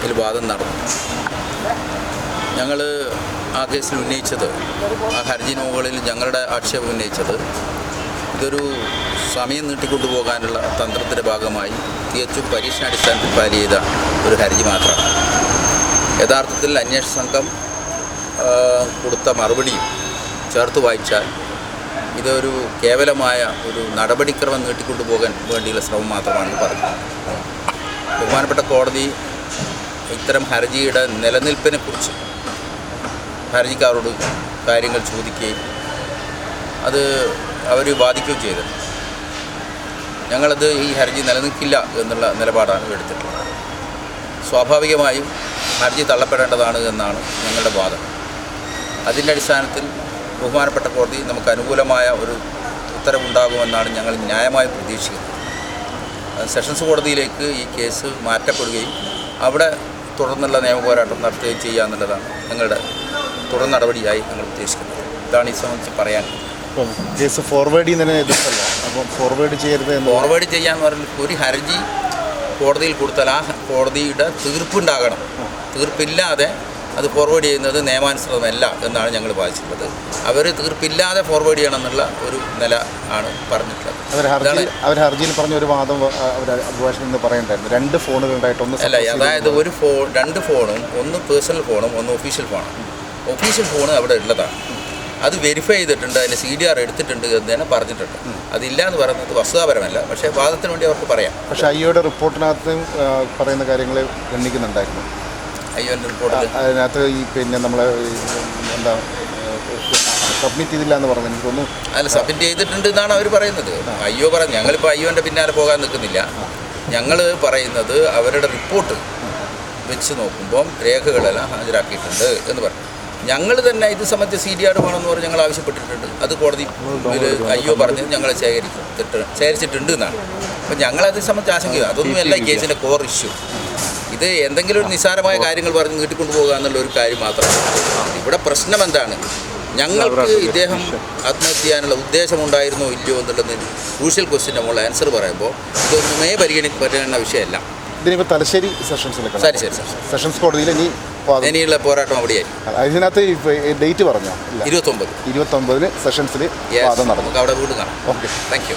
ഇതിൽ വാദം നടന്നു. ഞങ്ങൾ ആ കേസിൽ ഉന്നയിച്ചത് ആ ഹർജി മുകളിൽ ഞങ്ങളുടെ ആക്ഷേപം ഉന്നയിച്ചത് ഇതൊരു സമയം നീട്ടിക്കൊണ്ടുപോകാനുള്ള തന്ത്രത്തിന്റെ ഭാഗമായി തികച്ചും പരീക്ഷണാടിസ്ഥാനത്തിൽ ഫയൽ ചെയ്ത ഒരു ഹർജി മാത്രമാണ്. യഥാർത്ഥത്തിൽ അന്വേഷണ സംഘം കൊടുത്ത മറുപടിയും ചേർത്ത് വായിച്ചാൽ ഇതൊരു കേവലമായ ഒരു നടപടിക്രമം നീട്ടിക്കൊണ്ടുപോകാൻ വേണ്ടിയുള്ള ശ്രമം മാത്രമാണെന്ന് പറഞ്ഞു. ബഹുമാനപ്പെട്ട കോടതി ഇത്തരം ഹർജിയുടെ നിലനിൽപ്പിനെ കുറിച്ച് ഹർജിക്കാരോട് കാര്യങ്ങൾ ചോദിക്കുകയും അത് അവർ വാദിക്കുകയും ചെയ്തു. ഞങ്ങളത് ഈ ഹർജി നിലനിൽക്കില്ല എന്നുള്ള നിലപാടാണ് എടുത്തിട്ടുള്ളത്. സ്വാഭാവികമായും ഹർജി തള്ളപ്പെടേണ്ടതാണ് എന്നാണ് ഞങ്ങളുടെ വാദം. അതിന്റെ അടിസ്ഥാനത്തിൽ ബഹുമാനപ്പെട്ട കോടതി നമുക്ക് അനുകൂലമായ ഒരു ഉത്തരവുണ്ടാകുമെന്നാണ് ഞങ്ങൾ ന്യായമായി പ്രതീക്ഷിക്കുന്നത്. സെഷൻസ് കോടതിയിലേക്ക് ഈ കേസ് മാറ്റപ്പെടുകയും അവിടെ തുടർന്നുള്ള നിയമപോരാട്ടം നടത്തുകയും ചെയ്യുക എന്നുള്ളതാണ് ഞങ്ങളുടെ തുടർ നടപടിയായി ഞങ്ങൾ ഉദ്ദേശിക്കുന്നത്. ഇതാണ് ഈ സംബന്ധിച്ച് പറയാൻ. ഇപ്പം കേസ് ഫോർവേഡ് ചെയ്യുന്നതിനെ എതിർത്തല്ല അപ്പം ഫോർവേഡ് ചെയ്യരുത് ഫോർവേഡ് ചെയ്യാൻ പറഞ്ഞാൽ ഒരു ഹർജി കോടതിയിൽ കൊടുത്താൽ ആ കോടതിയുടെ തീർപ്പുണ്ടാകണം. തീർപ്പില്ലാതെ അത് ഫോർവേഡ് ചെയ്യുന്നത് നിയമാനുസൃതമല്ല എന്നാണ് ഞങ്ങൾ വായിച്ചിട്ടുള്ളത്. അവർ തീർപ്പില്ലാതെ ഫോർവേഡ് ചെയ്യണം എന്നുള്ള ഒരു നില ആണ് പറഞ്ഞിട്ടുള്ളത്. അവർ ഹർജിയിൽ പറഞ്ഞ ഒരു വാദം അഭിഭാഷകൻ എന്ന് പറയണ്ടായിരുന്നു. രണ്ട് ഫോണുകളുണ്ടായിട്ടൊന്നും അല്ല അതായത് ഒരു ഫോൺ രണ്ട് ഫോണും ഒന്ന് പേഴ്സണൽ ഫോണും ഒന്ന് ഒഫീഷ്യൽ ഫോണും ഒഫീഷ്യൽ ഫോൺ അവിടെ ഉള്ളതാണ്. അത് വെരിഫൈ ചെയ്തിട്ടുണ്ട് അതിന്റെ സി ഡി ആർ എടുത്തിട്ടുണ്ട് എന്ന് തന്നെ പറഞ്ഞിട്ടുണ്ട്. അതില്ല എന്ന് പറയുന്നത് വസ്തുതാപരമല്ല പക്ഷേ വാദത്തിന് വേണ്ടി അവർക്ക് പറയാം. പക്ഷേ അയ്യോയുടെ റിപ്പോർട്ടിനകത്ത് പറയുന്ന കാര്യങ്ങൾ ഗണ്ണിക്കുന്നുണ്ടായിരുന്നു റിപ്പോർട്ടിൽ അതിനകത്ത് ഈ പിന്നെ നമ്മളെ എന്താ സബ്മിറ്റ് ചെയ്തില്ല എന്ന് പറഞ്ഞു. എനിക്ക് തോന്നുന്നു അല്ല സബ്മിറ്റ് ചെയ്തിട്ടുണ്ട് എന്നാണ് അവർ പറയുന്നത്. അയ്യോ പറഞ്ഞു ഞങ്ങളിപ്പോൾ അയ്യോന്റെ പിന്നാലെ പോകാൻ നിൽക്കുന്നില്ല. ഞങ്ങൾ പറയുന്നത് അവരുടെ റിപ്പോർട്ട് വെച്ച് നോക്കുമ്പം രേഖകളെല്ലാം ഹാജരാക്കിയിട്ടുണ്ട് എന്ന് പറഞ്ഞു. ഞങ്ങൾ തന്നെ ഇത് സംബന്ധിച്ച് സി ഡി ആർ വേണമെന്ന് പറഞ്ഞ് ഞങ്ങൾ ആവശ്യപ്പെട്ടിട്ടുണ്ട്. അത് കോടതി അയ്യോ പറഞ്ഞ് ഞങ്ങൾ ശേഖരിച്ചിട്ട് ശേഖരിച്ചിട്ടുണ്ട് എന്നാണ്. അപ്പം ഞങ്ങളത് സംബന്ധിച്ച് ആശങ്ക അതൊന്നുമല്ല ഈ കേസിന്റെ കോർ ഇഷ്യൂ ഇത് എന്തെങ്കിലും ഒരു നിസാരമായ കാര്യങ്ങൾ പറഞ്ഞ് നീട്ടിക്കൊണ്ടു പോകുക എന്നുള്ള ഒരു കാര്യം മാത്രമാണ് ഇവിടെ പ്രശ്നം എന്താണ്? ഞങ്ങൾക്ക് ഇദ്ദേഹം ആത്മഹത്യ ചെയ്യാനുള്ള ഉദ്ദേശമുണ്ടായിരുന്നോ ഇല്ലയോ എന്നുള്ളത് ക്രൂഷ്യൽ ക്വസ്റ്റിന്റെ മുകളിൽ ആൻസർ പറയുമ്പോൾ ഇതൊന്നുമേ പരിഗണി പരിഗണിക്കപ്പെടുന്ന വിഷയമല്ല. ഇതിനിപ്പോൾ തലശ്ശേരി സെഷൻസിലേക്ക് ശരി ശരി സെഷൻസ് കോടതിയിൽ ഇനി ഇനിയുള്ള പോരാട്ടം അവിടെയായി അതിനകത്ത് ഡേറ്റ് പറഞ്ഞോ? ഇരുപത്തൊമ്പത്. ഇരുപത്തൊമ്പതിന് സെഷൻസിൽ. വാദം നടന്നു അവിടെ വീണ്ടും കാണാം. Okay thank you